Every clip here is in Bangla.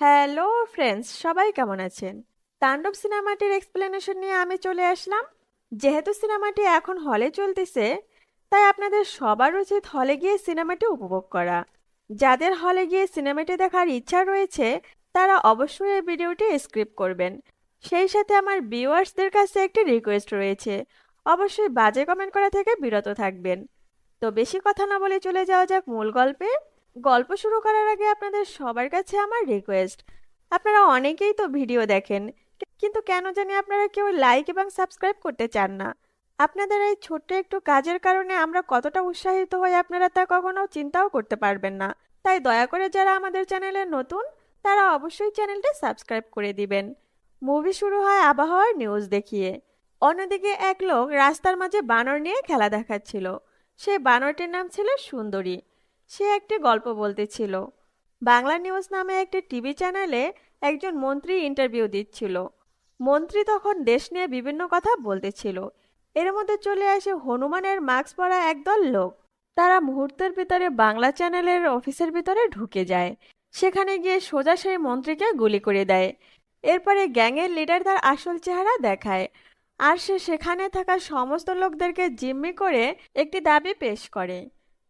হ্যালো ফ্রেন্ডস, সবাই কেমন আছেন? তাণ্ডব সিনেমাটির এক্সপ্লেনেশন নিয়ে আমি চলে আসলাম। যেহেতু সিনেমাটি এখন হলে চলতেছে, তাই আপনাদের সবার উচিত হলে গিয়ে সিনেমাটি উপভোগ করা। যাদের হলে গিয়ে সিনেমাটি দেখার ইচ্ছা রয়েছে, তারা অবশ্যই এই ভিডিওটি স্ক্রিপ্ট করবেন। সেই সাথে আমার ভিউয়ার্সদের কাছে একটি রিকোয়েস্ট রয়েছে। অবশ্যই বাজে কমেন্ট করা থেকে বিরত থাকবেন। তো বেশি কথা না বলে চলে যাওয়া যাক মূল গল্পে। গল্প শুরু করার আগে আপনাদের সবার কাছে আমার রিকোয়েস্ট আপনারা অনেকেই তো ভিডিও দেখেন, কিন্তু কেন জানি আপনারা কেউ লাইক এবং সাবস্ক্রাইব করতে চান না। আপনাদের এই ছোট্ট একটু কাজের কারণে আমরা কতটা উৎসাহিত হই আপনারা তা কখনো চিন্তাও করতে পারবেন না। তাই দয়া করে যারা আমাদের চ্যানেলে নতুন, তারা অবশ্যই চ্যানেলটা সাবস্ক্রাইব করে দিবেন। মুভি শুরু হয় আবহাওয়ার নিউজ দেখিয়ে। অন্যদিকে এক লোক রাস্তার মাঝে বানর নিয়ে খেলা দেখাচ্ছিল। সেই বানরটির নাম ছিল সুন্দরী। সে একটি গল্প বলতেছিল বাংলা নিউজ নামে একটি টিভি চ্যানেলে একজন মন্ত্রী ইন্টারভিউ দিচ্ছিল। মন্ত্রী তখন দেশ নিয়ে বিভিন্ন কথা বলতেছিল এর মধ্যে চলে আসে হনুমানের মাস্ক পরা একদল লোক। তারা মুহূর্তের ভিতরে বাংলা চ্যানেলের অফিসের ভিতরে ঢুকে যায়। সেখানে গিয়ে সোজা সেই মন্ত্রীকে গুলি করে দেয়। এরপরে গ্যাংয়ের লিডার তার আসল চেহারা দেখায়। আর সে সেখানে থাকা সমস্ত লোকদেরকে জিম্মি করে একটি দাবি পেশ করে।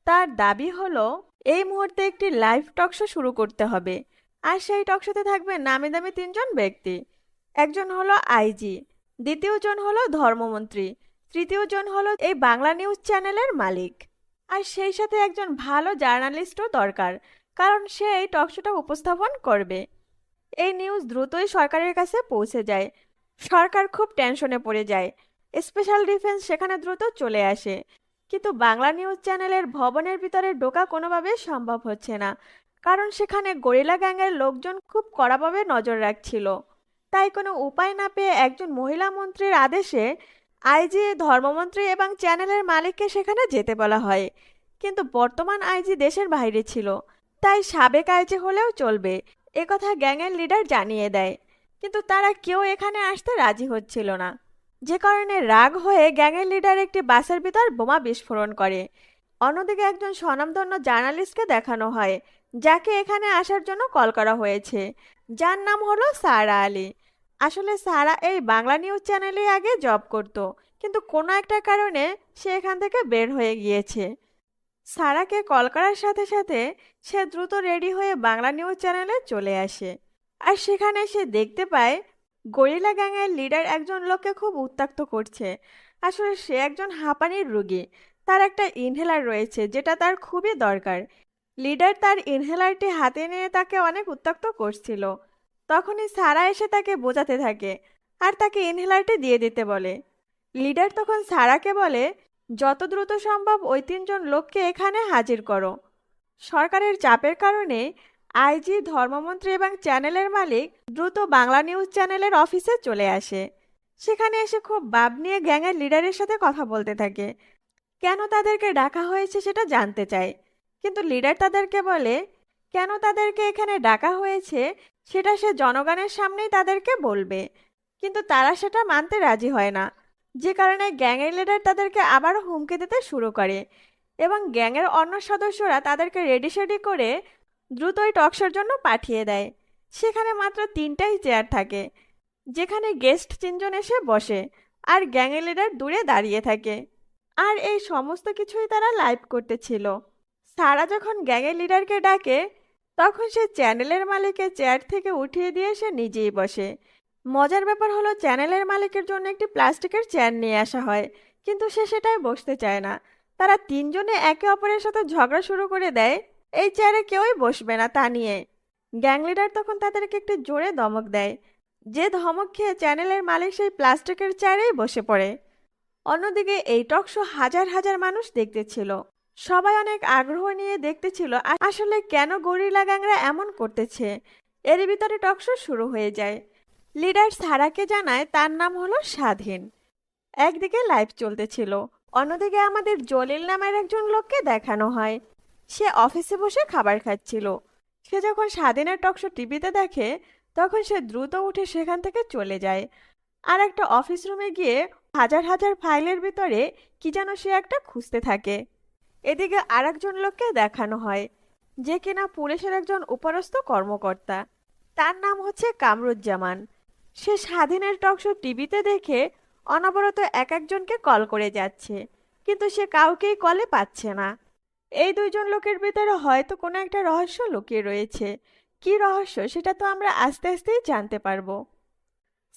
তার দাবি হলো, এই মুহূর্তে একটি লাইভ টকশো শুরু করতে হবে। আর সেই টকশোতে থাকবে নামি দামি তিনজন ব্যক্তি। একজন হলো আইজি দ্বিতীয়জন হলো ধর্মমন্ত্রী তৃতীয়জন হলো এই বাংলা নিউজ চ্যানেলের মালিক। আর সেই সাথে একজন ভালো জার্নালিস্টও দরকার, কারণ সে এই টকশোটা উপস্থাপন করবে। এই নিউজ দ্রুতই সরকারের কাছে পৌঁছে যায়। সরকার খুব টেনশনে পড়ে যায়। স্পেশাল ডিফেন্স সেখানে দ্রুত চলে আসে। কিন্তু বাংলা নিউজ চ্যানেলের ভবনের ভিতরে ঢোকা কোনোভাবে সম্ভব হচ্ছে না, কারণ সেখানে গরিলা গ্যাংয়ের লোকজন খুব কড়াভাবে নজর রাখছিল। তাই কোনো উপায় না পেয়ে একজন মহিলা মন্ত্রীর আদেশে আইজি, ধর্মমন্ত্রী এবং চ্যানেলের মালিককে সেখানে যেতে বলা হয়। কিন্তু বর্তমান আইজি দেশের বাইরে ছিল, তাই সাবেক আইজি হলেও চলবে একথা গ্যাংয়ের লিডার জানিয়ে দেয়। কিন্তু তারা কেউ এখানে আসতে রাজি হচ্ছিল না। যে কারণে রাগ হয়ে গ্যাংয়ের লিডার একটি বাসের ভিতর বোমা বিস্ফোরণ করে। অন্যদিকে একজন স্বনামধন্য জার্নালিস্টকে দেখানো হয়, যাকে এখানে আসার জন্য কল করা হয়েছে। যার নাম হলো সারা আলী। আসলে সারা এই বাংলা নিউজ চ্যানেলে আগে জব করত, কিন্তু কোনো একটা কারণে সে এখান থেকে বের হয়ে গিয়েছে। সারাকে কল করার সাথে সাথে সে দ্রুত রেডি হয়ে বাংলা নিউজ চ্যানেলে চলে আসে। আর সেখানে সে দেখতে পায় গরিলা গ্যাংয়ের লিডার একজন লোককে খুব উত্ত্যক্ত করছে। আসলে সে একজন হাঁপানির রোগী। তার একটা ইনহেলার রয়েছে, যেটা তার খুবই দরকার। লিডার তার ইনহেলারটি হাতে নিয়ে তাকে অনেক উত্ত্যক্ত করছিল। তখনই সারা এসে তাকে বোঝাতে থাকে আর তাকে ইনহেলারটি দিয়ে দিতে বলে। লিডার তখন সারাকে বলে, যত দ্রুত সম্ভব ওই তিনজন লোককে এখানে হাজির করো। সরকারের চাপের কারণে আইজি ধর্মমন্ত্রী এবং চ্যানেলের মালিক দ্রুত বাংলা নিউজ চ্যানেলের অফিসে চলে আসে। সেখানে এসে খুব ভাব নিয়ে গ্যাংয়ের লিডারের সাথে কথা বলতে থাকে। কেন তাদেরকে ডাকা হয়েছে সেটা জানতে চায়। কিন্তু লিডার তাদেরকে বলে, কেন তাদেরকে এখানে ডাকা হয়েছে সেটা সে জনগণের সামনেই তাদেরকে বলবে। কিন্তু তারা সেটা মানতে রাজি হয় না। যে কারণে গ্যাংয়ের লিডার তাদেরকে আবারও হুমকি দিতে শুরু করে এবং গ্যাংয়ের অন্য সদস্যরা তাদেরকে রেডি সেডি করে দ্রুতই টকশোর জন্য পাঠিয়ে দেয়। সেখানে মাত্র তিনটাই চেয়ার থাকে, যেখানে গেস্ট তিনজন এসে বসে আর গ্যাংয়ের লিডার দূরে দাঁড়িয়ে থাকে। আর এই সমস্ত কিছুই তারা লাইভ করতেছিল। সারা যখন গ্যাংয়ের লিডারকে ডাকে, তখন সে চ্যানেলের মালিকের চেয়ার থেকে উঠিয়ে দিয়ে সে নিজেই বসে। মজার ব্যাপার হলো চ্যানেলের মালিকের জন্য একটি প্লাস্টিকের চেয়ার নিয়ে আসা হয়, কিন্তু সে সেটাই বসতে চায় না। তারা তিনজনে একে অপরের সাথে ঝগড়া শুরু করে দেয় এই চেয়ারে কেউই বসবে না তা নিয়ে। গ্যাং লিডার তখন তাদেরকে একটু জোরে ধমক দেয়। যে ধমক খেয়ে চ্যানেলের মালিক সেই প্লাস্টিকের চেয়ারেই বসে পড়ে। অন্যদিকে এই টক শো হাজার হাজার মানুষ দেখতেছিল। সবাই অনেক আগ্রহ নিয়ে দেখতেছিল আসলে কেন গরিলা গ্যাংরা এমন করতেছে? এর ভিতরে টক শো শুরু হয়ে যায়। লিডার সারাকে জানায় তার নাম হলো স্বাধীন। একদিকে লাইভ চলতেছিল। অন্যদিকে আমাদের জলিল নামের একজন লোককে দেখানো হয়। সে অফিসে বসে খাবার খাচ্ছিল। সে যখন স্বাধীনের টকশো টিভিতে দেখে, তখন সে দ্রুত উঠে সেখান থেকে চলে যায়। আর একটা অফিস রুমে গিয়ে হাজার হাজার ফাইলের ভিতরে কি যেন সে একটা খুঁজতে থাকে। এদিকে আরেকজন লোককে দেখানো হয়, যে কিনা পুলিশের একজন উপরস্থ কর্মকর্তা। তার নাম হচ্ছে কামরুজ্জামান। সে স্বাধীনের টকশো টিভিতে দেখে অনবরত এক একজনকে কল করে যাচ্ছে, কিন্তু সে কাউকেই কলে পাচ্ছে না। এই দুইজন লোকের ভিতরে হয়তো কোনো একটা রহস্য লুকিয়ে রয়েছে। কি রহস্য? সেটা তো আমরা আস্তে আস্তেই জানতে পারব।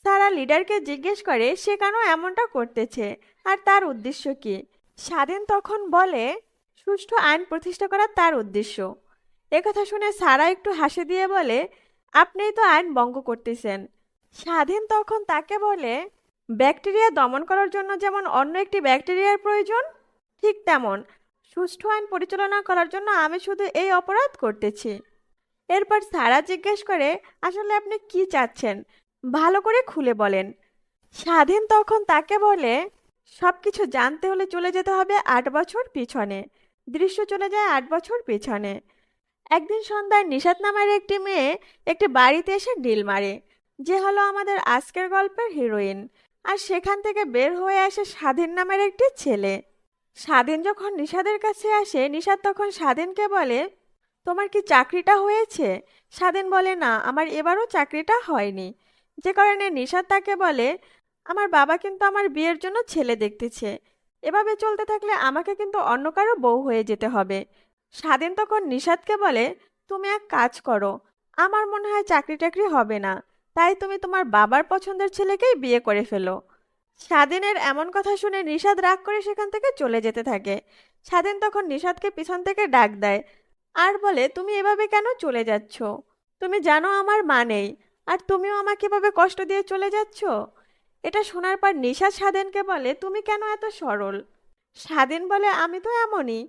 সারা লিডারকে জিজ্ঞেস করে সে কেন এমনটা করতেছে? আর তার উদ্দেশ্য কি? স্বাধীন তখন বলে, সুষ্ঠু আইন প্রতিষ্ঠা করা তার উদ্দেশ্য। একথা শুনে সারা একটু হাসি দিয়ে বলে, আপনিই তো আইন ভঙ্গ করতেছেন। স্বাধীন তখন তাকে বলে, ব্যাকটেরিয়া দমন করার জন্য যেমন অন্য একটি ব্যাকটেরিয়ার প্রয়োজন, ঠিক তেমন। সুষ্ঠু আইন পরিচালনা করার জন্য আমি শুধু এই অপরাধ করতেছি। এরপর সারা জিজ্ঞেস করে, আসলে আপনি কি চাচ্ছেন? ভালো করে খুলে বলেন। স্বাধীন তখন তাকে বলে সব কিছু জানতে হলে চলে যেতে হবে আট বছর পিছনে। দৃশ্য চলে যায় আট বছর পিছনে। একদিন সন্ধ্যায় নিষাদ নামের একটি মেয়ে একটি বাড়িতে এসে ডিল মারে। যে হলো আমাদের আজকের গল্পের হিরোইন আর সেখান থেকে বের হয়ে আসে স্বাধীন নামের একটি ছেলে। স্বাধীন যখন নিষাদের কাছে আসে, নিষাদ তখন স্বাধীনকে বলে, তোমার কি চাকরিটা হয়েছে? স্বাধীন বলে, না, আমার এবারও চাকরিটা হয়নি। যে কারণে নিষাদ তাকে বলে, আমার বাবা কিন্তু আমার বিয়ের জন্য ছেলে দেখতেছে। এভাবে চলতে থাকলে আমাকে কিন্তু অন্য কারও বউ হয়ে যেতে হবে। স্বাধীন তখন নিষাদকে বলে, তুমি এক কাজ করো, আমার মনে হয় চাকরি টাকরি হবে না। তাই তুমি তোমার বাবার পছন্দের ছেলেকেই বিয়ে করে ফেলো। স্বাধীনের এমন কথা শুনে নিষাদ রাগ করে সেখান থেকে চলে যেতে থাকে। স্বাধীন তখন নিষাদকে পিছন থেকে ডাক দেয়, আর বলে, তুমি এভাবে কেন চলে যাচ্ছ? তুমি জানো আমার মা নেই, আর তুমিও আমাকে এভাবে কষ্ট দিয়ে চলে যাচ্ছ? এটা শোনার পর নিষাদ স্বাধীনকে বলে, তুমি কেন এত সরল? স্বাধীন বলে, আমি তো এমনই।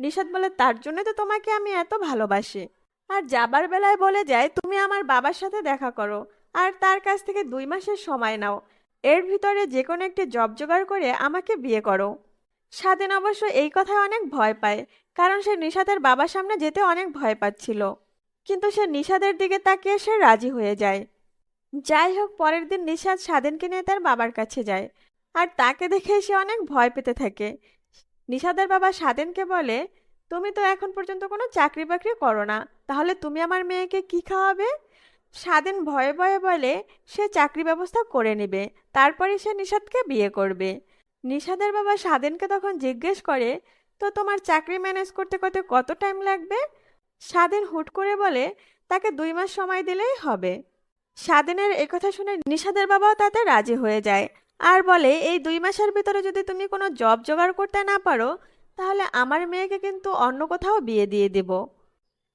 নিষাদ বলে, তার জন্য তো তোমাকে আমি এত ভালোবাসি। আর যাবার বেলায় বলে যায়, তুমি আমার বাবার সাথে দেখা করো, আর তার কাছ থেকে দুই মাসের সময় নাও। এর ভিতরে যে কোনো একটি জব জোগাড় করে আমাকে বিয়ে করো। স্বাধীন অবশ্য এই কথায় অনেক ভয় পায়, কারণ সে নিষাদের বাবার সামনে যেতে অনেক ভয় পাচ্ছিল। কিন্তু সে নিষাদের দিকে তাকিয়ে সে রাজি হয়ে যায়। যাই হোক, পরের দিন নিষাদ স্বাধীনকে নিয়ে তার বাবার কাছে যায়, আর তাকে দেখে সে অনেক ভয় পেতে থাকে। নিষাদের বাবা স্বাধীনকে বলে, তুমি তো এখন পর্যন্ত কোনো চাকরি বাকরি করো না, তাহলে তুমি আমার মেয়েকে কি খাওয়াবে? স্বাধীন ভয়ে ভয়ে বলে, সে চাকরি ব্যবস্থা করে নেবে, তারপরে সে নিষাদকে বিয়ে করবে। নিষাদের বাবা স্বাধীনকে তখন জিজ্ঞেস করে, তো তোমার চাকরি ম্যানেজ করতে করতে কত টাইম লাগবে? স্বাধীন হুট করে বলে, তাকে দুই মাস সময় দিলেই হবে। স্বাধীনের একথা শুনে নিষাদের বাবাও তাতে রাজি হয়ে যায়। আর বলে, এই দুই মাসের ভিতরে যদি তুমি কোনো জব জোগাড় করতে না পারো, তাহলে আমার মেয়েকে কিন্তু অন্য কোথাও বিয়ে দিয়ে দেব।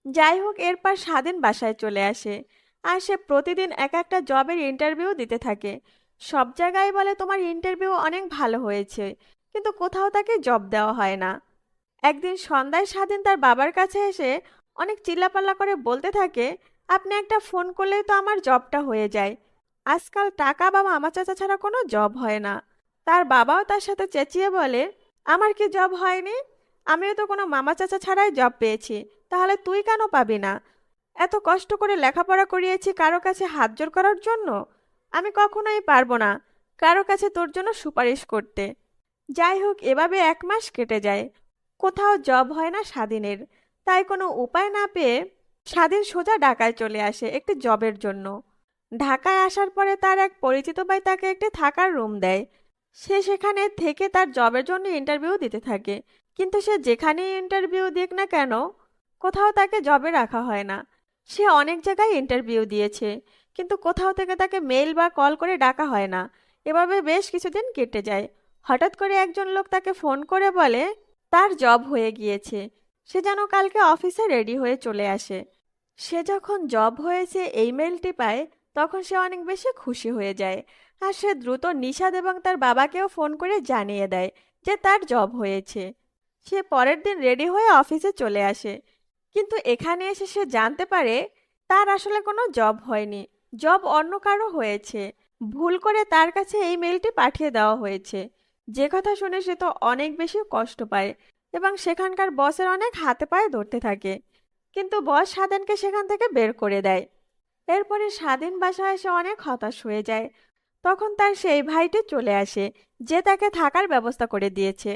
যাই হোক, এরপর স্বাধীন বাসায় চলে আসে। আর সে প্রতিদিন এক একটা জবের ইন্টারভিউ দিতে থাকে। সব জায়গায় বলে তোমার ইন্টারভিউ অনেক ভালো হয়েছে, কিন্তু কোথাও তাকে জব দেওয়া হয় না। একদিন সন্ধ্যায় স্বাধীন তার বাবার কাছে এসে অনেক চিল্লাপাল্লা করে বলতে থাকে, আপনি একটা ফোন করলেই তো আমার জবটা হয়ে যায়। আজকাল টাকা বা মামা চাচা ছাড়া কোনো জব হয় না। তার বাবাও তার সাথে চেঁচিয়ে বলে, আমার কি জব হয়নি? আমিও তো কোনো মামা চাচা ছাড়াই জব পেয়েছি, তাহলে তুই কেন পাবি না? এত কষ্ট করে লেখাপড়া করিয়েছি কারও কাছে হাত জোর করার জন্য? আমি কখনোই পারব না। কারও কাছে তোর জন্য সুপারিশ করতে। যাই হোক, এভাবে এক মাস কেটে যায়। কোথাও জব হয় না স্বাধীনের। তাই কোনো উপায় না পেয়ে স্বাধীন সোজা ঢাকায় চলে আসে একটি জবের জন্য। ঢাকায় আসার পরে তার এক পরিচিত ভাই তাকে একটি থাকার রুম দেয়। সে সেখানে থেকে তার জবের জন্য ইন্টারভিউ দিতে থাকে। কিন্তু সে যেখানেই ইন্টারভিউ দিক না কেন, কোথাও তাকে জবে রাখা হয় না। সে অনেক জায়গায় ইন্টারভিউ দিয়েছে, কিন্তু কোথাও থেকে তাকে মেল বা কল করে ডাকা হয় না। এভাবে বেশ কিছুদিন কেটে যায়। হঠাৎ করে একজন লোক তাকে ফোন করে বলে, তার জব হয়ে গিয়েছে। সে যেন কালকে অফিসে রেডি হয়ে চলে আসে। সে যখন জব হয়েছে, এই মেলটি পায়, তখন সে অনেক বেশি খুশি হয়ে যায়। আর সে দ্রুত নিষাদ এবং তার বাবাকেও ফোন করে জানিয়ে দেয় যে তার জব হয়েছে। সে পরের দিন রেডি হয়ে অফিসে চলে আসে। কিন্তু এখানে এসে সে জানতে পারে তার আসলে কোনো জব হয়নি। জব অন্য কারও হয়েছে। ভুল করে তার কাছে এই মেলটি পাঠিয়ে দেওয়া হয়েছে। যে কথা শুনে সে তো অনেক বেশি কষ্ট পায় এবং সেখানকার বসের অনেক হাতে পায়ে ধরতে থাকে। কিন্তু বস স্বাধীনকে সেখান থেকে বের করে দেয়। এরপরে স্বাধীন বাসায় এসে অনেক হতাশ হয়ে যায়। তখন তার সেই ভাইটি চলে আসে যে তাকে থাকার ব্যবস্থা করে দিয়েছে।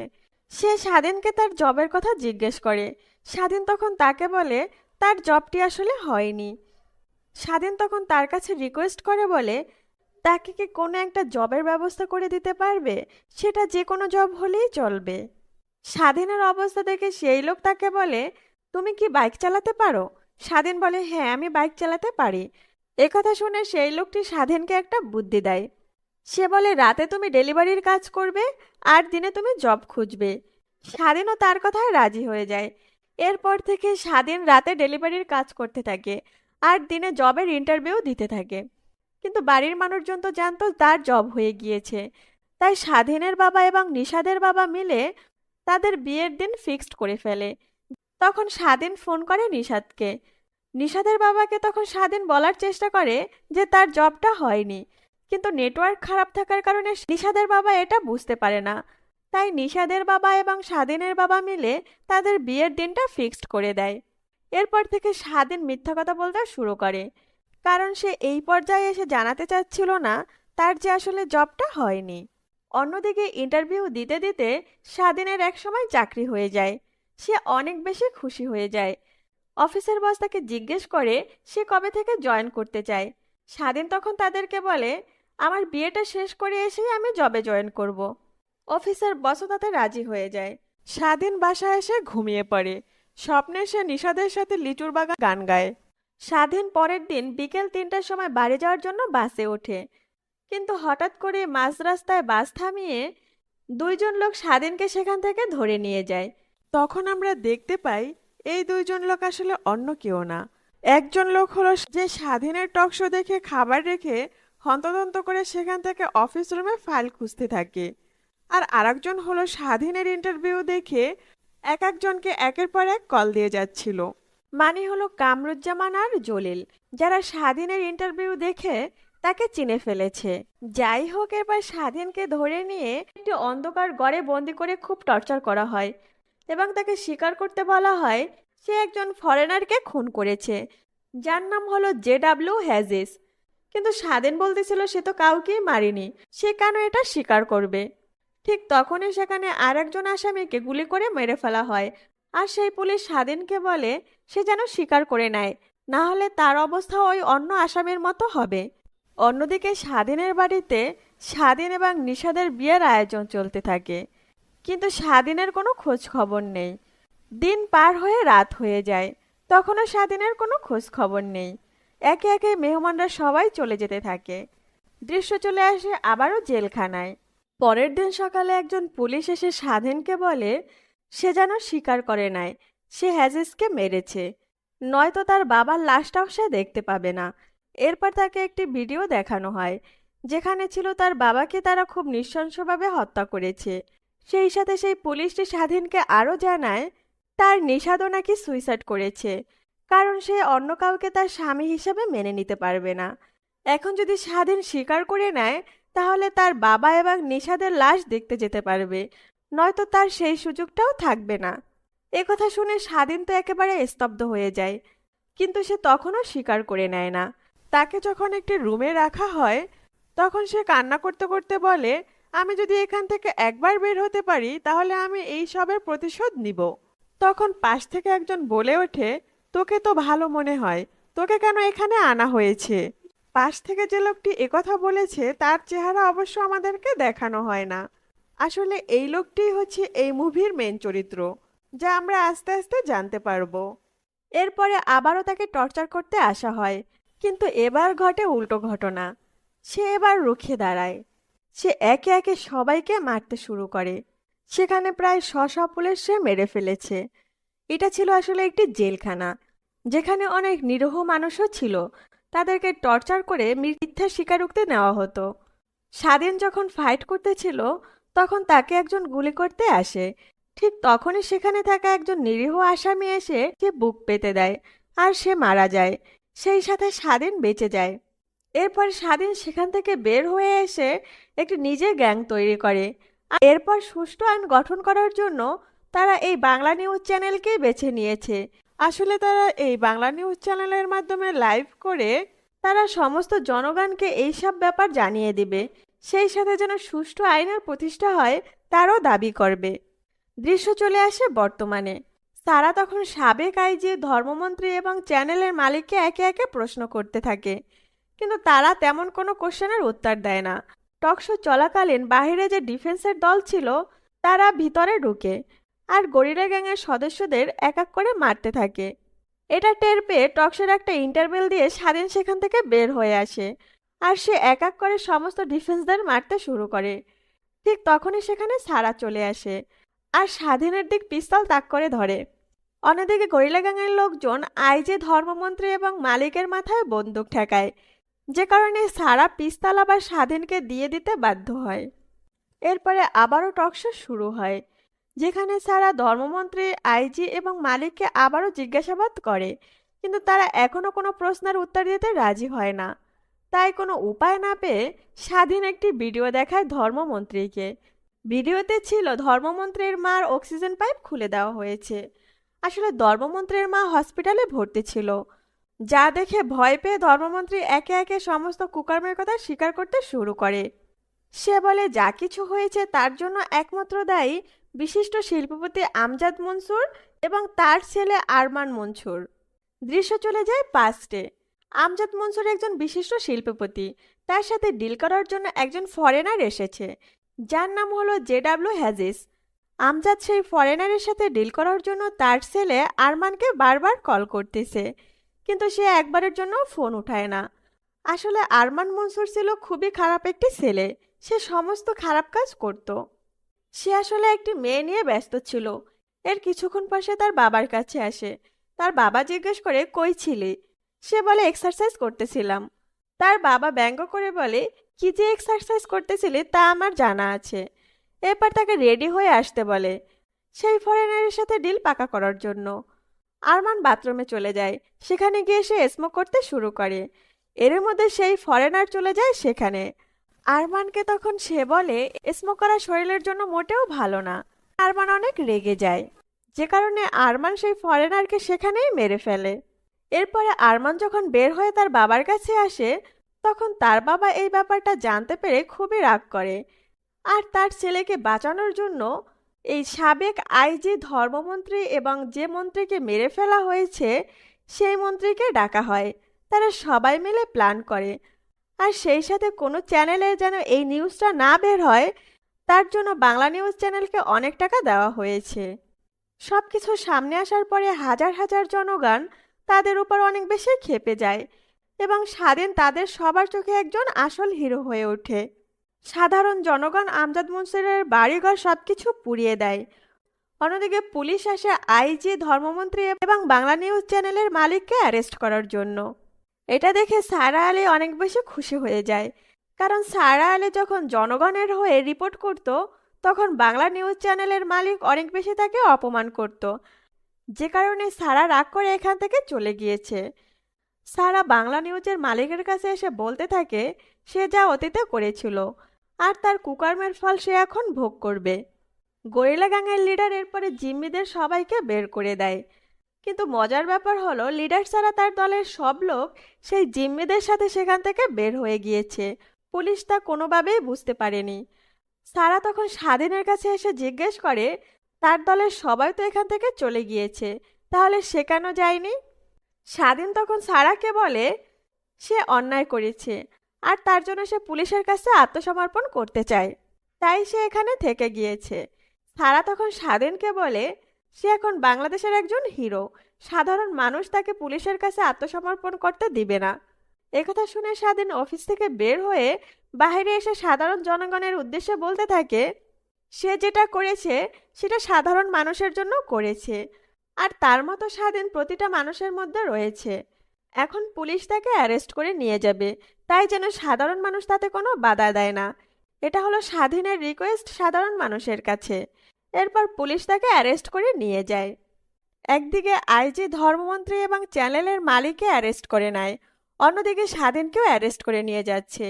সে স্বাধীনকে তার জবের কথা জিজ্ঞেস করে। স্বাধীন তখন তাকে বলে, তার জবটি আসলে হয়নি। স্বাধীন তখন তার কাছে রিকোয়েস্ট করে বলে, তাকে কি কোনো একটা জবের ব্যবস্থা করে দিতে পারবে? সেটা যে কোনো জব হলেই চলবে। স্বাধীনের অবস্থা দেখে সেই লোক তাকে বলে, তুমি কি বাইক চালাতে পারো? স্বাধীন বলে হ্যাঁ আমি বাইক চালাতে পারি। একথা শুনে সেই লোকটি স্বাধীনকে একটা বুদ্ধি দেয়। সে বলে, রাতে তুমি ডেলিভারির কাজ করবে, আর দিনে তুমি জব খুঁজবে। স্বাধীনও তার কথায় রাজি হয়ে যায়। এরপর থেকে স্বাধীন রাতে ডেলিভারির কাজ করতে থাকে আর দিনে জবের ইন্টারভিউ দিতে থাকে। কিন্তু বাড়ির মানুষজন তো জানতো তার জব হয়ে গিয়েছে। তাই স্বাধীনের বাবা এবং নিষাদের বাবা মিলে তাদের বিয়ের দিন ফিক্সড করে ফেলে। তখন স্বাধীন ফোন করে নিষাদকে নিষাদের বাবাকে তখন স্বাধীন বলার চেষ্টা করে যে তার জবটা হয়নি। কিন্তু নেটওয়ার্ক খারাপ থাকার কারণে নিষাদের বাবা এটা বুঝতে পারে না। তাই নিষাদের বাবা এবং স্বাধীনের বাবা মিলে তাদের বিয়ের দিনটা ফিক্সড করে দেয়। এরপর থেকে স্বাধীন মিথ্যা কথা বলতে শুরু করে। কারণ সে এই পর্যায়ে এসে জানাতে চাচ্ছিল না, তার যে আসলে জবটা হয়নি। অন্যদিকে ইন্টারভিউ দিতে দিতে স্বাধীনের একসময় চাকরি হয়ে যায়। সে অনেক বেশি খুশি হয়ে যায়। অফিসের বস তাকে জিজ্ঞেস করে সে কবে থেকে জয়েন করতে চায়। স্বাধীন তখন তাদেরকে বলে, আমার বিয়েটা শেষ করে এসেই আমি জবে জয়েন করব। অফিসের বসতাতে রাজি হয়ে যায়। স্বাধীন বাসায় এসে ঘুমিয়ে পড়ে। স্বপ্নে সে নিষাদের সাথে লিচুর বাগান গান গায়। স্বাধীন পরের দিন বিকেল তিনটার সময় বাড়ি যাওয়ার জন্য বাসে ওঠে। কিন্তু হঠাৎ করে মাঝ রাস্তায় বাস থামিয়ে দুইজন লোক স্বাধীনকে সেখান থেকে ধরে নিয়ে যায়। তখন আমরা দেখতে পাই, এই দুইজন লোক আসলে অন্য কেউ না। একজন লোক হলো যে স্বাধীনের টকশো দেখে, খাবার রেখে, হন্তদন্ত করে সেখান থেকে অফিস রুমে ফাইল খুঁজতে থাকে। আর আরেকজন হলো স্বাধীনের ইন্টারভিউ দেখে এক একজনকে একের পর এক কল দিয়ে যাচ্ছিল। মানে হলো কামরুজ্জামান আর জলিল, যারা স্বাধীনের ইন্টারভিউ দেখে তাকে চিনে ফেলেছে। যাই হোক, এবার স্বাধীনকে ধরে নিয়ে একটি অন্ধকার গড়ে বন্দি করে খুব টর্চার করা হয় এবং তাকে স্বীকার করতে বলা হয়, সে একজন ফরেনারকে খুন করেছে। যার নাম হলো জে ডাব্লিউ হ্যাজিস। কিন্তু স্বাধীন বলতেছিল, সে তো কাউকেই মারেনি, সে কেন এটা স্বীকার করবে? ঠিক তখনই সেখানে আর একজন আসামিকে গুলি করে মেরে ফেলা হয়। আর সেই পুলিশ স্বাধীনকে বলে, সে যেন স্বীকার করে নেয়। না হলে তার অবস্থা ওই অন্য আসামির মতো হবে। অন্যদিকে স্বাধীনের বাড়িতে স্বাধীন এবং নিষাদের বিয়ের আয়োজন চলতে থাকে। কিন্তু স্বাধীনের কোনো খোঁজ খবর নেই। দিন পার হয়ে রাত হয়ে যায়। তখনও স্বাধীনের কোনো খোঁজ খবর নেই। একে একে মেহমানরা সবাই চলে যেতে থাকে। দৃশ্য চলে আসে আবারও জেলখানায়। পরের দিন সকালে একজন পুলিশ এসে স্বাধীনকে বলে, সে যেন স্বীকার করে নাই, সে হ্যাজিসকে মেরেছে। নয়তো তার বাবার লাশটাও সে দেখতে পাবে না। এরপর তাকে একটি ভিডিও দেখানো হয়, যেখানে ছিল তার বাবাকে তারা খুব নৃশংসভাবে হত্যা করেছে। সেই সাথে সেই পুলিশটি স্বাধীনকে আরও জানায়, তার নিষাদও নাকি সুইসাইড করেছে, কারণ সে অন্য কাউকে তার স্বামী হিসেবে মেনে নিতে পারবে না। এখন যদি স্বাধীন স্বীকার করে নেয় তাহলে তার বাবা এবং নিষাদের লাশ দেখতে যেতে পারবে। নয়তো তার সেই সুযোগটাও থাকবে না। কথা শুনে স্বাধীন তো একেবারে স্তব্ধ হয়ে যায়, কিন্তু সে তখনও স্বীকার করে নেয় না। তাকে যখন একটি রুমে রাখা হয়, তখন সে কান্না করতে করতে বলে, আমি যদি এখান থেকে একবার বের হতে পারি, তাহলে আমি এই সবের প্রতিশোধ নিব। তখন পাশ থেকে একজন বলে ওঠে, তোকে তো ভালো মনে হয়, তোকে কেন এখানে আনা হয়েছে? পাশ থেকে যে লোকটি একথা বলেছে, তার চেহারা অবশ্য আমাদেরকে দেখানো হয় না। আসলে এই লোকটি হচ্ছে এই মুভির মেন চরিত্র, যা আমরা আস্তে আস্তে জানতে পারব। এরপরে আবারও তাকে টর্চার করতে আসা হয়, কিন্তু এবার ঘটে উল্টো ঘটনা। সে এবার রুখে দাঁড়ায়। সে একে একে সবাইকে মারতে শুরু করে। সেখানে প্রায় শ পুলিশ সে মেরে ফেলেছে। এটা ছিল আসলে একটি জেলখানা, যেখানে অনেক নিরহ মানুষও ছিল। তাদেরকে টর্চার করে মিথ্যার স্বীকারোক্তি নেওয়া হতো। স্বাধীন যখন ফাইট করতেছিল তখন তাকে একজন গুলি করতে আসে। ঠিক তখনই সেখানে থাকা একজন নিরীহ আসামি এসে সে বুক পেতে দেয় আর সে মারা যায়। সেই সাথে স্বাধীন বেঁচে যায়। এরপর স্বাধীন সেখান থেকে বের হয়ে এসে একটি নিজে গ্যাং তৈরি করে। এরপর সুষ্ঠু আইন গঠন করার জন্য তারা এই বাংলা নিউজ চ্যানেলকেই বেছে নিয়েছে। আসলে তারা এই বাংলা নিউজ চ্যানেলের মাধ্যমে লাইভ করে তারা সমস্ত জনগণকে এইসব ব্যাপার জানিয়ে দিবে। সেই সাথে যেন সুষ্ঠু আইনের প্রতিষ্ঠা হয়, তারও দাবি করবে। দৃশ্য চলে আসে বর্তমানে। সারা তখন সাবেক আইজি, ধর্মমন্ত্রী এবং চ্যানেলের মালিককে একে একে প্রশ্ন করতে থাকে। কিন্তু তারা তেমন কোনো কোশ্চেনের উত্তর দেয় না। টকশো চলাকালীন বাহিরে যে ডিফেন্সের দল ছিল, তারা ভিতরে ঢুকে। আর গরিলা গ্যাংয়ের সদস্যদের এক এক করে মারতে থাকে। এটা টের পেয়ে টকশোর একটা ইন্টারভেল দিয়ে স্বাধীন সেখান থেকে বের হয়ে আসে আর সে এক এক করে সমস্ত ডিফেন্সদের মারতে শুরু করে। ঠিক তখনই সেখানে সারা চলে আসে আর স্বাধীনের দিক পিস্তল তাক করে ধরে। অন্যদিকে গরিলা গ্যাংয়ের লোকজন আইজে ধর্মমন্ত্রী এবং মালিকের মাথায় বন্দুক ঠেকায়, যে কারণে সারা পিস্তল আবার স্বাধীনকে দিয়ে দিতে বাধ্য হয়। এরপরে আবারও টকশো শুরু হয় যেখানে সারা ধর্মমন্ত্রী, আইজি এবং মালিককে আবারও জিজ্ঞাসাবাদ করে। কিন্তু তারা এখনও কোনো প্রশ্নের উত্তর দিতে রাজি হয় না। তাই কোনো উপায় না পেয়ে স্বাধীন একটি ভিডিও দেখায় ধর্মমন্ত্রীকে। ভিডিওতে ছিল ধর্মমন্ত্রীর মার অক্সিজেন পাইপ খুলে দেওয়া হয়েছে। আসলে ধর্মমন্ত্রীর মা হসপিটালে ভর্তি ছিল। যা দেখে ভয় পেয়ে ধর্মমন্ত্রী একে একে সমস্ত কুকর্মের কথা স্বীকার করতে শুরু করে। সে বলে, যা কিছু হয়েছে তার জন্য একমাত্র দায়ী বিশিষ্ট শিল্পপতি আমজাদ মনসুর এবং তার ছেলে আরমান মনসুর। দৃশ্য চলে যায় পাস্টে আমজাদ মনসুর একজন বিশিষ্ট শিল্পপতি। তার সাথে ডিল করার জন্য একজন ফরেনার এসেছে। যার নাম হলো জেডাব্লিউ হ্যাজিস। আমজাদ সেই ফরেনারের সাথে ডিল করার জন্য তার ছেলে আরমানকে বারবার কল করতেছে। কিন্তু সে একবারের জন্য ফোন উঠায় না। আসলে আরমান মনসুর ছিল খুবই খারাপ একটি ছেলে। সে সমস্ত খারাপ কাজ করত। সে আসলে একটি মেয়ে নিয়ে ব্যস্ত ছিল। এর কিছুক্ষণ সে তার বাবার কাছে আসে। তার বাবা জিজ্ঞেস করে, কই ছিলি? সে বলে, এক্সারসাইজ করতেছিলাম। তার বাবা ব্যঙ্গ করে বলে, কি যে এক্সারসাইজ করতেছিলি তা আমার জানা আছে। এরপর তাকে রেডি হয়ে আসতে বলে, সেই ফরেনারের সাথে ডিল পাকা করার জন্য। আরমান বাথরুমে চলে যায়। সেখানে গিয়ে সে স্মোক করতে শুরু করে। এর মধ্যে সেই ফরেনার চলে যায় সেখানে। আরমানকে তখন সে বলে স্মোক করা শরীরের জন্য মোটেও ভালো না। আরমান অনেক রেগে যায়। যে কারণে আরমান সেই ফরেনারকে সেখানেই মেরে ফেলে। এরপরে আরমান যখন বের হয়ে তার বাবার কাছে আসে, তখন তার বাবা এই ব্যাপারটা জানতে পেরে খুবই রাগ করে। আর তার ছেলেকে বাঁচানোর জন্য এই সাবেক আইজি ধর্মমন্ত্রী এবং যে মন্ত্রীকে মেরে ফেলা হয়েছে, সেই মন্ত্রীকে ডাকা হয়। তারা সবাই মিলে প্ল্যান করে। আর সেই সাথে কোনো চ্যানেলে যেন এই নিউজটা না বের হয়, তার জন্য বাংলা নিউজ চ্যানেলকে অনেক টাকা দেওয়া হয়েছে। সব কিছু সামনে আসার পরে হাজার হাজার জনগণ তাদের উপর অনেক বেশি খেপে যায় এবং স্বাধীন তাদের সবার চোখে একজন আসল হিরো হয়ে ওঠে। সাধারণ জনগণ আমজাদ মনসুরের বাড়িঘর সব কিছু পুড়িয়ে দেয়। অন্যদিকে পুলিশ আসে আইজি, ধর্মমন্ত্রী এবং বাংলা নিউজ চ্যানেলের মালিককে অ্যারেস্ট করার জন্য। এটা দেখে সারা আলী অনেক বেশি খুশি হয়ে যায়। কারণ সারা আলী যখন জনগণের হয়ে রিপোর্ট করত, তখন বাংলা নিউজ চ্যানেলের মালিক অনেক বেশি তাকে অপমান করত। যে কারণে সারা রাগ করে এখান থেকে চলে গিয়েছে। সারা বাংলা নিউজের মালিকের কাছে এসে বলতে থাকে, সে যা অতীতে করেছিল, আর তার কুকর্মের ফল সে এখন ভোগ করবে। গরিলা গ্যাংয়ের লিডার এরপরে জিম্মিদের সবাইকে বের করে দেয়। কিন্তু মজার ব্যাপার হলো, লিডার ছাড়া তার দলের সব লোক সেই জিম্মিদের সাথে সেখান থেকে বের হয়ে গিয়েছে। পুলিশ তা কোনোভাবেই বুঝতে পারেনি। সারা তখন স্বাধীনের কাছে এসে জিজ্ঞেস করে, তার দলের সবাই তো এখান থেকে চলে গিয়েছে, তাহলে সে কেন যায়নি? স্বাধীন তখন সারাকে বলে, সে অন্যায় করেছে, আর তার জন্য সে পুলিশের কাছে আত্মসমর্পণ করতে চায়, তাই সে এখানে থেকে গিয়েছে। সারা তখন স্বাধীনকে বলে সে এখন বাংলাদেশের একজন হিরো। সাধারণ মানুষ তাকে পুলিশের কাছে আত্মসমর্পণ করতে দিবে না। একথা শুনে স্বাধীন অফিস থেকে বের হয়ে বাইরে এসে সাধারণ জনগণের উদ্দেশ্যে বলতে থাকে, সে যেটা করেছে, সেটা সাধারণ মানুষের জন্য করেছে। আর তার মতো স্বাধীন প্রতিটা মানুষের মধ্যে রয়েছে। এখন পুলিশ তাকে অ্যারেস্ট করে নিয়ে যাবে। তাই যেন সাধারণ মানুষ তাতে কোনো বাধা দেয় না। এটা হলো স্বাধীনের রিকোয়েস্ট সাধারণ মানুষের কাছে। এরপর পুলিশ তাকে অ্যারেস্ট করে নিয়ে যায়। একদিকে আইজি ধর্মমন্ত্রী এবং চ্যানেলের মালিককে অ্যারেস্ট করে নেয়, অন্যদিকে স্বাধীনকেও অ্যারেস্ট করে নিয়ে যাচ্ছে।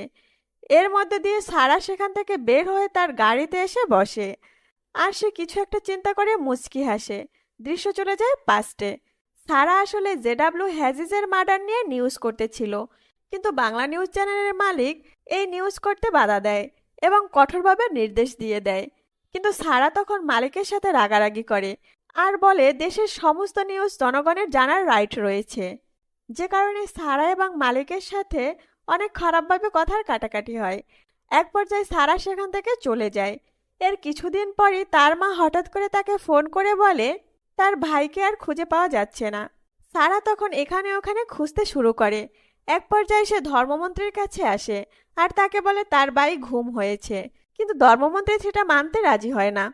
এর মধ্যে দিয়ে সারা সেখান থেকে বের হয়ে তার গাড়িতে এসে বসে। আর সে কিছু একটা চিন্তা করে মুচকি হাসে। দৃশ্য চলে যায় পাস্টে। সারা আসলে জেডাব্লিউ হ্যাজিজের মার্ডার নিয়ে নিউজ করতেছিল। কিন্তু বাংলা নিউজ চ্যানেলের মালিক এই নিউজ করতে বাধা দেয় এবং কঠোরভাবে নির্দেশ দিয়ে দেয়। কিন্তু সারা তখন মালিকের সাথে রাগারাগি করে আর বলে, দেশের সমস্ত নিউজ জনগণের জানার রাইট রয়েছে। যে কারণে সারা এবং মালিকের সাথে অনেক খারাপভাবে কথার কাটাকাটি হয়। এক পর্যায়ে সারা সেখান থেকে চলে যায়। এর কিছুদিন পরই তার মা হঠাৎ করে তাকে ফোন করে বলে, তার ভাইকে আর খুঁজে পাওয়া যাচ্ছে না। সারা তখন এখানে ওখানে খুঁজতে শুরু করে। এক পর্যায়ে সে ধর্মমন্ত্রীর কাছে আসে আর তাকে বলে, তার ভাই ঘুম হয়েছে। কিন্তু ধর্মমন্ত্রী সেটা মানতে রাজি হয় না।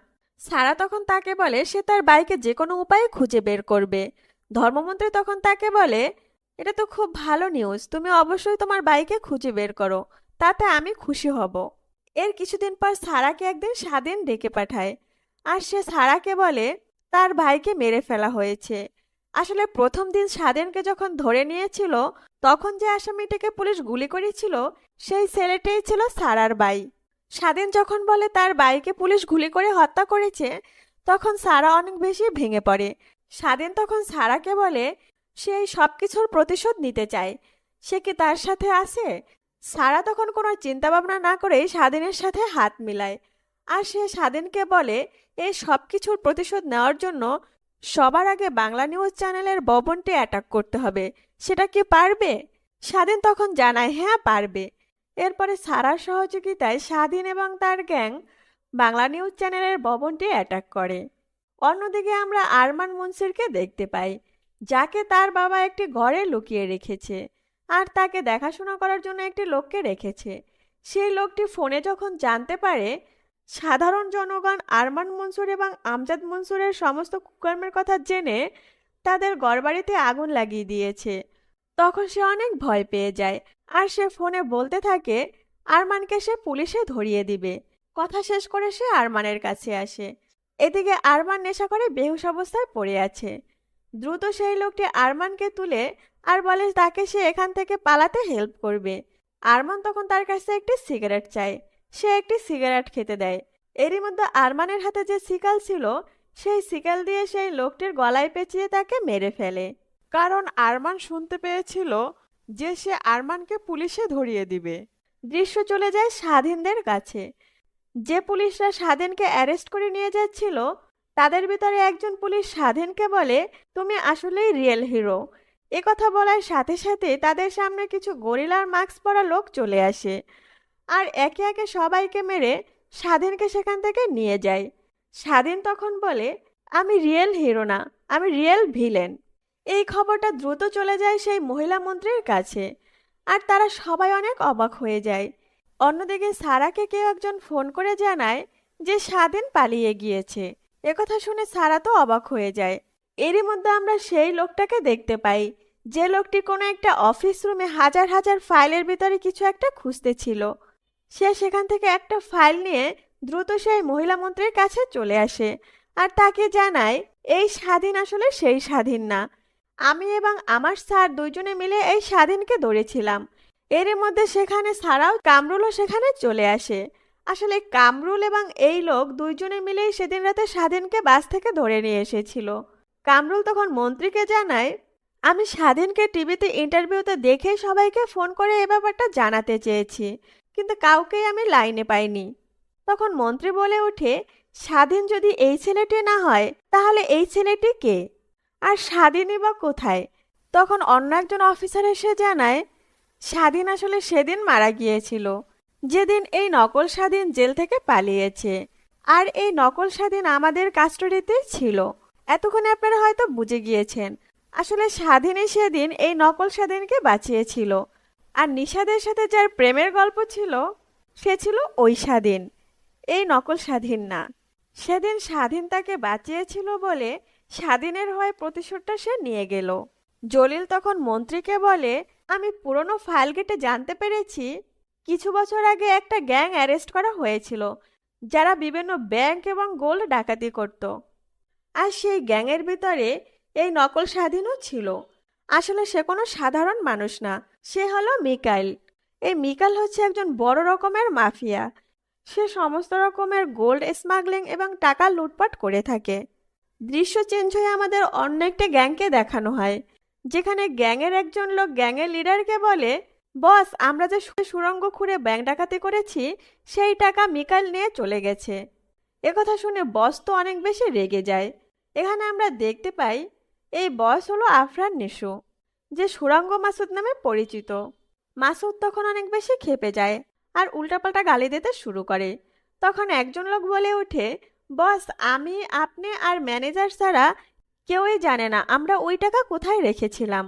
সারা তখন তাকে বলে, সে তার বাইকে যে কোনো উপায়ে খুঁজে বের করবে। ধর্মমন্ত্রী তখন তাকে বলে, এটা তো খুব ভালো নিউজ তুমি অবশ্যই তোমার বাইকে খুঁজে বের করো, তাতে আমি খুশি হব। এর কিছুদিন পর সারাকে একদিন স্বাধীন ডেকে পাঠায়। আর সে সারাকে বলে, তার ভাইকে মেরে ফেলা হয়েছে। আসলে প্রথম দিন স্বাধীনকে যখন ধরে নিয়েছিল, তখন যে আসামিটাকে পুলিশ গুলি করেছিল, সেই ছেলেটাই ছিল সারার বাই স্বাধীন যখন বলে তার বাইকে পুলিশ গুলি করে হত্যা করেছে, তখন সারা অনেক বেশি ভেঙে পড়ে। স্বাধীন তখন সারাকে বলে, সে এই সব কিছুর প্রতিশোধ নিতে চায়। সে কি তার সাথে আছে? সারা তখন কোনো চিন্তাভাবনা না করেই স্বাধীনের সাথে হাত মিলায়। আর সে স্বাধীনকে বলে, এই সব কিছুর প্রতিশোধ নেওয়ার জন্য সবার আগে বাংলা নিউজ চ্যানেলের ভবনটি অ্যাটাক করতে হবে। সেটা কি পারবে? স্বাধীন তখন জানায় হ্যাঁ পারবে। এরপরে সারার সহযোগিতায় স্বাধীন এবং তার গ্যাং বাংলা নিউজ চ্যানেলের ভবনটি অ্যাটাক করে। অন্যদিকে আমরা আরমান মুন্সিরকে দেখতে পাই, যাকে তার বাবা একটি ঘরে লুকিয়ে রেখেছে আর তাকে দেখাশোনা করার জন্য একটি লোককে রেখেছে। সেই লোকটি ফোনে যখন জানতে পারে, সাধারণ জনগণ আরমান মনসুর এবং আমজাদ মনসুরের সমস্ত কুকর্মের কথা জেনে তাদের ঘরবাড়িতে আগুন লাগিয়ে দিয়েছে। তখন সে অনেক ভয় পেয়ে যায় আর সে ফোনে বলতে থাকে, আরমানকে সে পুলিশে ধরিয়ে দিবে। কথা শেষ করে সে আরমানের কাছে আসে। এদিকে আরমান নেশা করে বেহুশ অবস্থায় পড়ে আছে। দ্রুত সেই লোকটি আরমানকে তুলে আর বলে তাকে সে এখান থেকে পালাতে হেল্প করবে। আরমান তখন তার কাছে একটি সিগারেট চায়। সে একটি সিগারেট খেতে দেয়। এরই মধ্যে আরমানের হাতে যে সিকাল ছিল, সেই সিকাল দিয়ে সেই লোকটির গলায় পেঁচিয়ে তাকে মেরে ফেলে। কারণ আরমান শুনতে পেয়েছিল যে সে আরমানকে পুলিশে ধরিয়ে দিবে। দৃশ্য চলে যায় স্বাধীনদের কাছে। যে পুলিশরা স্বাধীনকে অ্যারেস্ট করে নিয়ে যাচ্ছিল, তাদের ভিতরে একজন পুলিশ স্বাধীনকে বলে, তুমি আসলেই রিয়েল হিরো। কথা বলার সাথে সাথে তাদের সামনে কিছু গরিলার মাস্ক পরা লোক চলে আসে। আর একে একে সবাইকে মেরে স্বাধীনকে সেখান থেকে নিয়ে যায়। স্বাধীন তখন বলে, আমি রিয়েল হিরো না, আমি রিয়েল ভিলেন। এই খবরটা দ্রুত চলে যায় সেই মহিলা মন্ত্রীর কাছে। আর তারা সবাই অনেক অবাক হয়ে যায়। অন্যদিকে সারাকে কেউ একজন ফোন করে জানায় যে স্বাধীন পালিয়ে গিয়েছে। একথা শুনে সারা তো অবাক হয়ে যায়। এরই মধ্যে আমরা সেই লোকটাকে দেখতে পাই। যে লোকটি কোনো একটা অফিস রুমে হাজার হাজার ফাইলের ভিতরে কিছু একটা খুঁজতে ছিল। সে সেখান থেকে একটা ফাইল নিয়ে দ্রুত সেই মহিলা মন্ত্রীর কাছে চলে আসে। আর তাকে জানায়, এই স্বাধীন আসলে সেই স্বাধীন না। আমি এবং আমার স্যার দুইজনে মিলে এই স্বাধীনকে ধরেছিলাম। এর মধ্যে সেখানে সারাও কামরুলও সেখানে চলে আসে। আসলে কামরুল এবং এই লোক দুইজনে মিলেই সেদিন রাতে স্বাধীনকে বাস থেকে ধরে নিয়ে এসেছিল। কামরুল তখন মন্ত্রীকে জানায়, আমি স্বাধীনকে টিভিতে ইন্টারভিউতে দেখে সবাইকে ফোন করে এ ব্যাপারটা জানাতে চেয়েছি, কিন্তু কাউকেই আমি লাইনে পাইনি। তখন মন্ত্রী বলে ওঠে, স্বাধীন যদি এই ছেলেটি না হয়, তাহলে এই ছেলেটি কে? আর স্বাধীনই বা কোথায়? তখন অন্য একজন অফিসার এসে জানায়, স্বাধীন আসলে সেদিন মারা গিয়েছিল, যেদিন এই নকল স্বাধীন জেল থেকে পালিয়েছে। আর এই নকল স্বাধীন আমাদের কাস্টডিতেই ছিল। এতক্ষণে আপনারা হয়তো বুঝে গিয়েছেন, আসলে স্বাধীনই সেদিন এই নকল স্বাধীনকে বাঁচিয়েছিল। আর নিষাদের সাথে যার প্রেমের গল্প ছিল, সে ছিল ওই স্বাধীন। এই নকল স্বাধীন না। সেদিন স্বাধীন তাকে বাঁচিয়েছিল বলে স্বাধীনের হয়ে প্রতিশোধটা সে নিয়ে গেল। জলিল তখন মন্ত্রীকে বলে, আমি পুরনো ফাইল ঘেটে জানতে পেরেছি, কিছু বছর আগে একটা গ্যাং অ্যারেস্ট করা হয়েছিল, যারা বিভিন্ন ব্যাংক এবং গোল্ড ডাকাতি করত। আর সেই গ্যাংয়ের ভিতরে এই নকল স্বাধীনও ছিল। আসলে সে কোনো সাধারণ মানুষ না, সে হলো মিকাইল। এই মিকাইল হচ্ছে একজন বড় রকমের মাফিয়া। সে সমস্ত রকমের গোল্ড স্মাগলিং এবং টাকা লুটপাট করে থাকে। দৃশ্য চেঞ্জ হয়ে আমাদের অন্য একটা গ্যাংকে দেখানো হয়, যেখানে গ্যাংয়ের একজন লোক গ্যাংয়ের লিডারকে বলে, বস, আমরা যে সুরঙ্গ খুঁড়ে ব্যাংক ডাকাতি করেছি, সেই টাকা মিকাইল নিয়ে চলে গেছে। একথা শুনে বস তো অনেক বেশি রেগে যায়। এখানে আমরা দেখতে পাই, এই বস হলো আফরান নিশু, যে সুরাঙ্গ মাসুদ নামে পরিচিত। মাসুদ তখন অনেক বেশি খেপে যায় আর উল্টাপাল্টা গালি দিতে শুরু করে। তখন একজন লোক বলে ওঠে বস, আমি, আপনি আর ম্যানেজার ছাড়া কেউই জানে না আমরা ওই টাকা কোথায় রেখেছিলাম।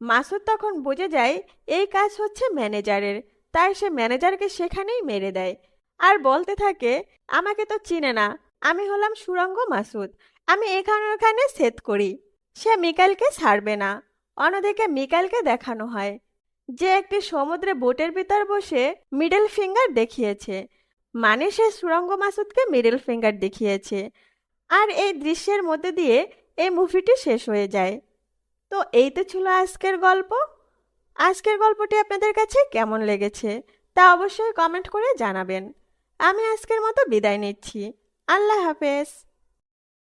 মাসুদ তখন বুঝে যায় এই কাজ হচ্ছে ম্যানেজারের, তাই সে ম্যানেজারকে সেখানেই মেরে দেয়। আর বলতে থাকে, আমাকে তো চিনে না, আমি হলাম সুরঙ্গ মাসুদ, আমি এখানে ওখানে সেট করি। সে মিকালকে ছাড়বে না, অন্যদিকে মিকালকে দেখানো হয়। যে একটি সমুদ্রে বোটের ভিতর বসে মিডল ফিঙ্গার দেখিয়েছে মানে সে সুরঙ্গ মাসুদকে মিডল ফিঙ্গার দেখিয়েছে। আর এই দৃশ্যের মধ্যে দিয়ে এই মুভিটি শেষ হয়ে যায়। তো এই তো ছিল আজকের গল্প। আজকের গল্পটি আপনাদের কাছে কেমন লেগেছে তা অবশ্যই কমেন্ট করে জানাবেন। আমি আজকের মতো বিদায় নিচ্ছি। আল্লাহ হাফেজ।